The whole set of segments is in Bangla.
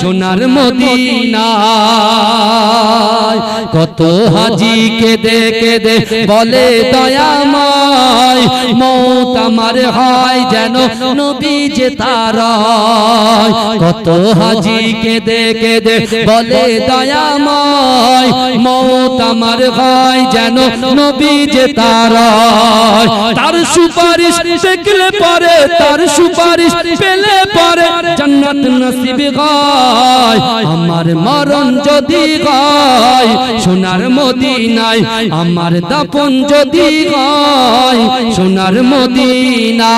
সোনার মদিনায় কত হাজি কেঁদে কেঁদে বলে দয়াময়, মৌত আমার হয় যেন নবী যে তার কত হাজি কেঁদে কেঁদে বলে দয়াময়, মৌত আমার হয় যেন নবী যে তার তার সুপারিশ দেখলে পরে, তার সুপারিশ পেলে পরে, জান্নাত নসিব হয়। আমার মরণ যদি হয় সোনার মদিনায় আমার দাপন যদি হয় সোনার মদিনা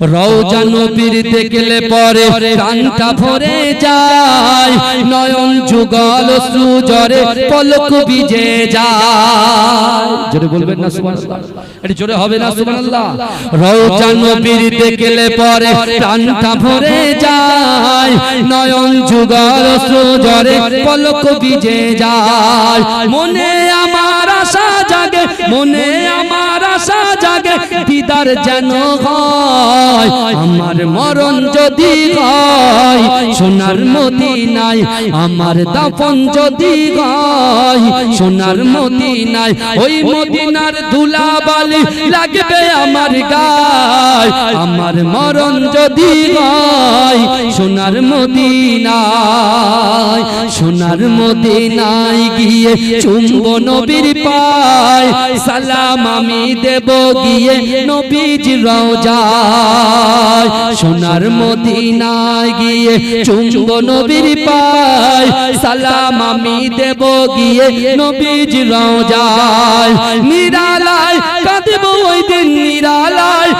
রওজা নবীর দেখলে পরে প্রাণটা ভরে যায়। নয়ন যুগল সুজরে পলক বিজে যায়। জোরে বলবেন না সুবহানাল্লাহ। এটা জোরে হবে না সুবহানাল্লাহ। রওজা নবীর দেখলে পরে প্রাণটা ভরে যায়। নয়ন যুগল সুজরে পলক বিজে যায়। মনে আমার আশা জাগে। মনে আমার আশা জাগে, দিদার যেন হয়। আমার মরণ যদি হয়, সোনার মদিনায় আমার দাপন যদি হয়, সোনার মদিনায় ওই মদিনার ধুলা বালি লাগবে আমার গায়। আমার মরণ যদি হয়, সোনার মদিনায় সোনার মদিনায় গিয়ে চুম্ব নবীর পায় সালাম আমি দেব। গিয়ে নবীজ রওজায়, সোনার মদিনায় গিয়ে চুম্ব নবীর পায় সালাম আমি দেব গিয়ে নবীজ রওজায়। নিরালায় কাঁদব ওই দিন নিরালায়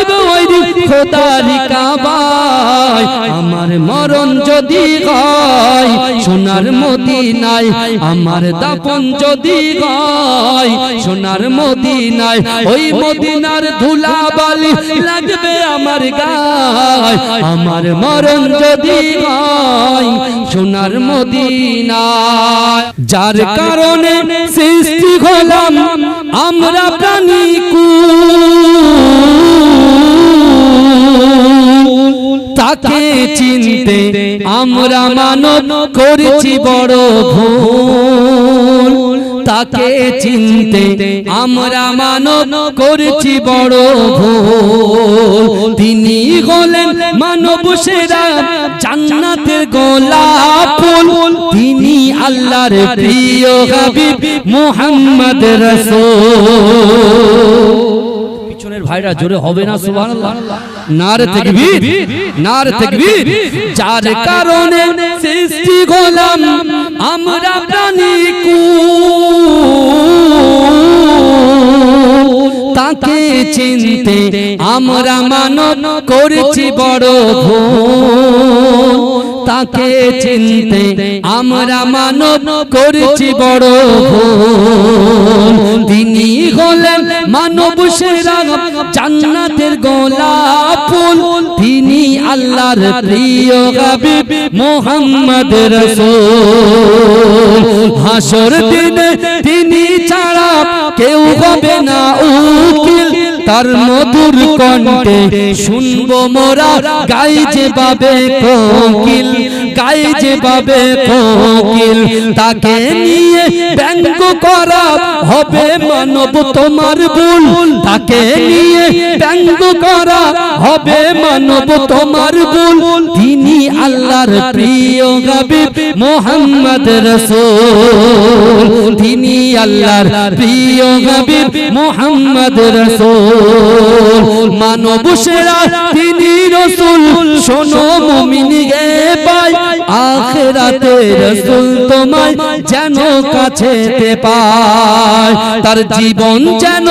কাঁদব ওই খোদারি কাবায়। আমার মরণ যদি হয়, সোনার মদিনায় আমার দাপন যদি হয়, সোনার মদিনায় ওই মদিনার ধুলা বালি লাগবে আমার গায়। আমার মরণ যদি হয়, সোনার মদিনায়। যার কারণে সৃষ্টি হলাম আমরা প্রাণী তাকে চিনতে আমরা মানব করেছি বড় ভুল। তাকে চিনতে আমরা মানব করেছি বড় ভুল। তিনি হলেন মানব সেরা জান্নাতের গোলাপ ফুল। তিনি আল্লাহর প্রিয় হাবিব মুহাম্মদ রাসূল। পিছনের ভাইরা জোরে হবে না, সুবহানাল্লাহ। নারে তকবীর নার তকবীর যার কারণে সৃষ্টি গোলাম আমরা প্রাণী তাকে চিনতে আমরা মানব করেছি বড় ভুল। তাকে চিনতে আমরা মানব করেছি বড় তিনি হলেন মানব সেরা জান্নাতের গোলাপ ফুল। তিনি আল্লাহর প্রিয় হাবিব মোহাম্মদ রাসূল। হাসর দিনে তিনি ছাড়া কেউ হবে না উকিল। তার মধুর কণ্ঠে শুনব মোরা গাই যে বাবে কোকিল গাই যে বাবে কোকিল তাকে নিয়ে ব্যঙ্গ করা হবে মানব তোমার ভুল। তাকে নিয়ে ব্যঙ্গ করা হবে মানব তোমার ভুল। তিনি আল্লাহর প্রিয় হাবিব মোহাম্মদ রাসূল। আল্লাহর প্রিয় হাবিব মোহাম্মদ রাসূল। মানব সেরা তিনি রাসূল। শোনো মুমিন গে পাই আখিরাতে রাসূল তোমায় যেন কাছেতে পায়। তার জীবন যেন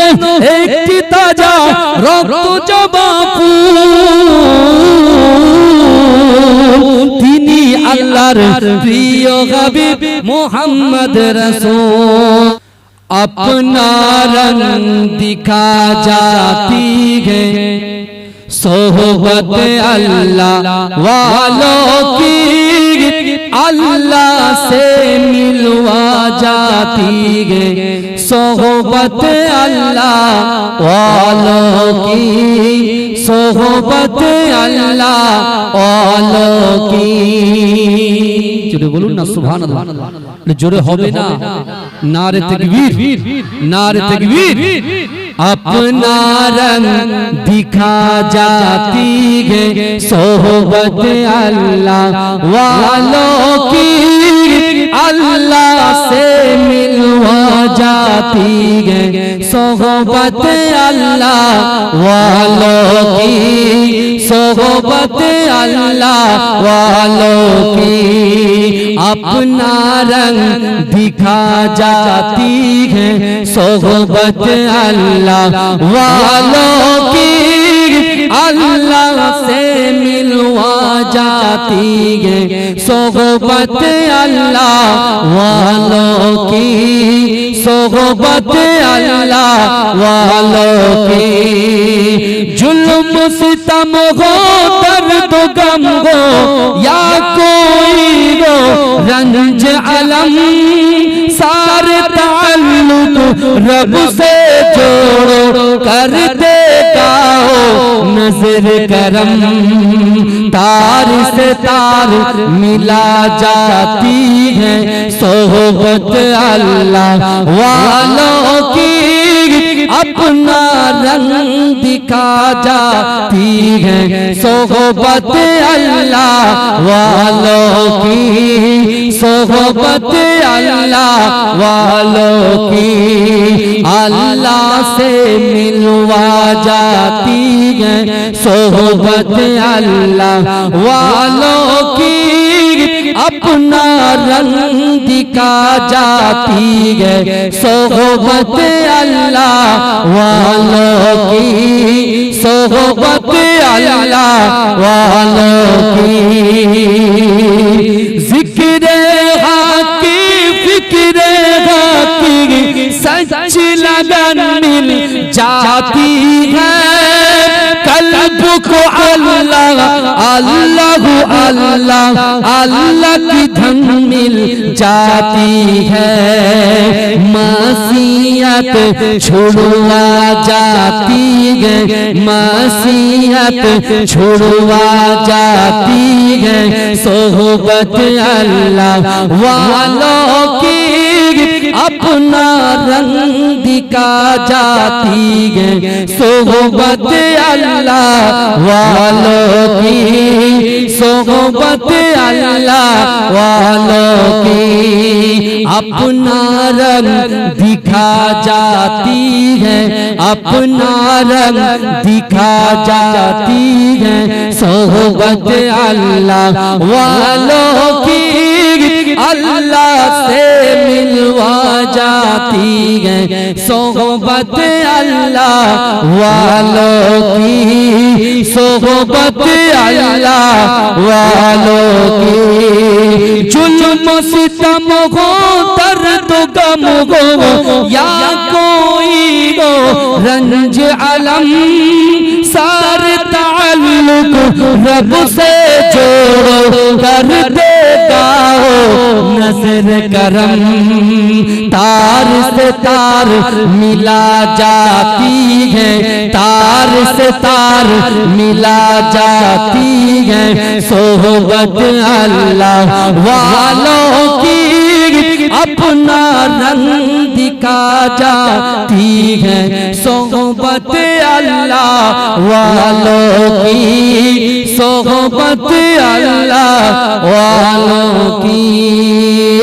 একটি তাজা রক্ত জবা তিনি আল্লাহর প্রিয় হাবিব মোহাম্মদ রাসূল। اپنا رنگ دکھا جاتی ہے۔ صحبت اللہ والوں کی اللہ سے ملوا جاتی ہے۔ صحبت اللہ والوں کی صحبت اللہ والوں کی۔ جڑے بولو نا، سبحان اللہ۔ جڑے ہوئے نا نار تکبیر نار تکبیر۔ اپنا رنگ دکھا جاتی ہے۔ صحبت اللہ والوں کی اللہ سے ملوا جاتی ہے صحبت اللہ والوں کی صحبت اللہ والوں کی اپنا رنگ دکھا جاتی ہے صحبت اللہ والوں کی اللہ سے ملوا جاتی ہے صحبت اللہ والوں کی صحبت اللہ والوں کی ظلم ستم ہو، درد غم ہو، یا کوئی ہو، رنج علم، سارے تعلق رب سے جوڑو کرتے نظر کرم تار سے تار ملا جاتی ہے۔ صحبت اللہ والوں کی अपना रंग दिखा जाती है सोहबत अल्लाह वालों की सोहबत अल्लाह वालों की अल्लाह से मिलवा जाती है सोहबत अल्लाह वालों की अपना रंग दिखा जाती है सोहबत अल्लाह वालों की सोहबत अल्लाह वालों की जिक्र हाकी फिक्र हाकी सच लगन मिल जाती है कल्ब को اللہ اللہ اللہ کی دھن مل جاتی ہے۔ معصیت چھوڑوا جاتی ہے۔ معصیت چھوڑوا جاتی ہے۔ صحبت اللہ والوں کی اپنا رنگ دکھا جاتی ہے۔ صحبت اللہ والوں کی، صحبت اللہ والوں کی۔ اپنا رنگ دکھا جاتی ہے، اپنا رنگ دکھا جاتی ہے۔ صحبت اللہ والوں کی۔ اللہ سے ملوا جاتی ہے صحبت اللہ والوں کی صحبت اللہ والوں کی ظلم ستم ہو درد غم ہو یا کوئی ہو رنج علم سار تعلق رب سے جوڑو کر دے لگاؤ نظر کرم، تار سے تار ملا جاتی ہے، تار سے تار ملا جاتی ہے۔ صحبت اللہ والوں کی اپنا رنگ रंग दिखा जाती है सोहबत अल्लाह वालों की सोहबत अल्लाह वालों की